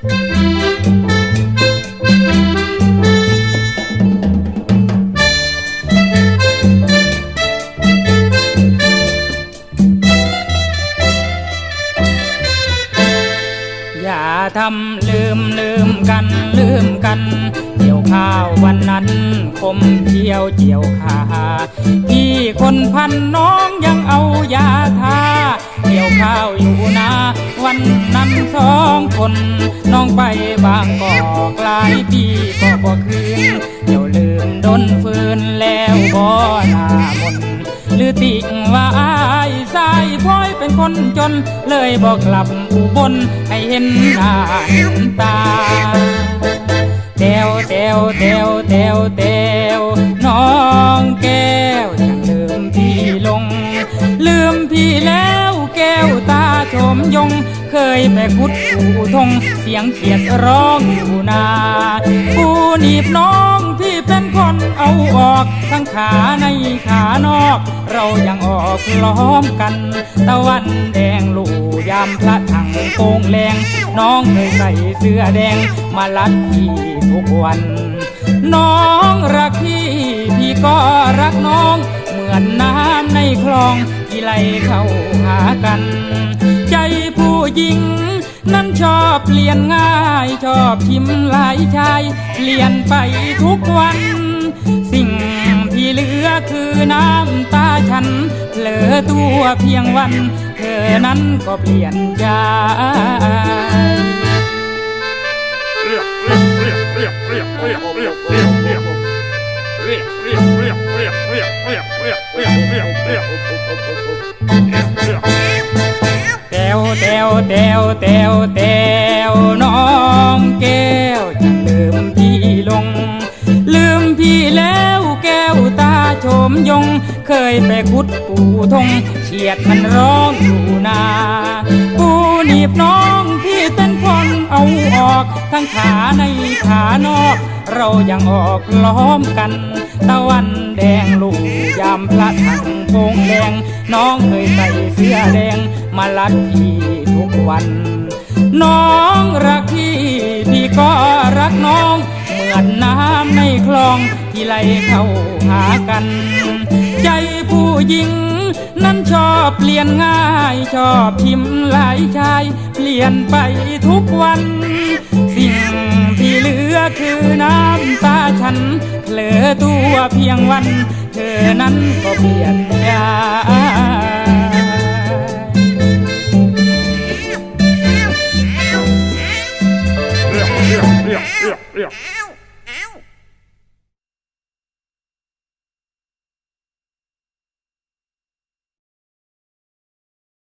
อย่าทำลืมลืมกันลืมกันเกี่ยวข้าววันนั้นคมเที่ยวเจียวขาพี่คนพันน้องยังเอายาทาเกี่ยวข้าวอยู่นาวันนั้นสอง คนน้องไปบางกอกหลายปีก็บ่คืนเดี๋ยวลืมดนฟืนแล้วบ่หนามนหรือติงว่าอายสายพ้อยเป็นคนจน เลยบอกกลับอุบลให้เห็นหน้าเห็นตาเตวเตวเตวเตวเตวน้องแก้วยังลืมพี่ลง ลืมพี่แล้วแก้วตาชมยง เคยไปขุดอู่ทงเสียงเขียดร้องอยู่นาปูหนีบน้องพี่เป็นคนเอาออกทั้งขาในขานอก เรายังออกพร้อมกัน ตะวันแดงลู่ยามพระถังโป่งแรงน้องเคยใส่เสื้อแดงมาลัดพี่ทุกวันน้องรักพี่พี่ก็รักน้อง เหมือนน้ำในคลองที่ไหลเข้าหากัน ผู้หญิง นั้นชอบเปลี่ยนง่าย ชอบชิมหลายชายเปลี่ยนไปทุกวัน สิ่งที่เหลือคือน้ำตาฉันเหลือตัวเพียงวัน เธอนั้นก็เปลี่ยนใจเรียก แตวแตวแตวแตวน้องแก้วจะลืมพี่ลง ลืมพี่แล้วแก้วตาโฉมยง เคยไปขุดปูทงเฉียดมันร้องอยู่นาปูหนีบน้องพี่เป็นคนเอาออก ทั้งขาในขานอก เรายังออกล้อมกัน ตะวันแดงลูกยามพระถังโปงแดง น้องเคยใส่เสื้อแดง มาลัดพี่ทุกวัน น้องรักพี่พี่ก็รักน้อง เหมือนน้ำในคลองที่ไหลเข้าหากัน ใจผู้หญิง นั้นชอบเปลี่ยนง่ายชอบทิมพ์หลายชาย เปลี่ยนไปทุกวัน สิ่งที่เหลือคือน้ำตา นเผลอตัวเพียงวัน เธอนั้นก็เปลี่ยนใจเรียกเรียกเรียกเรียก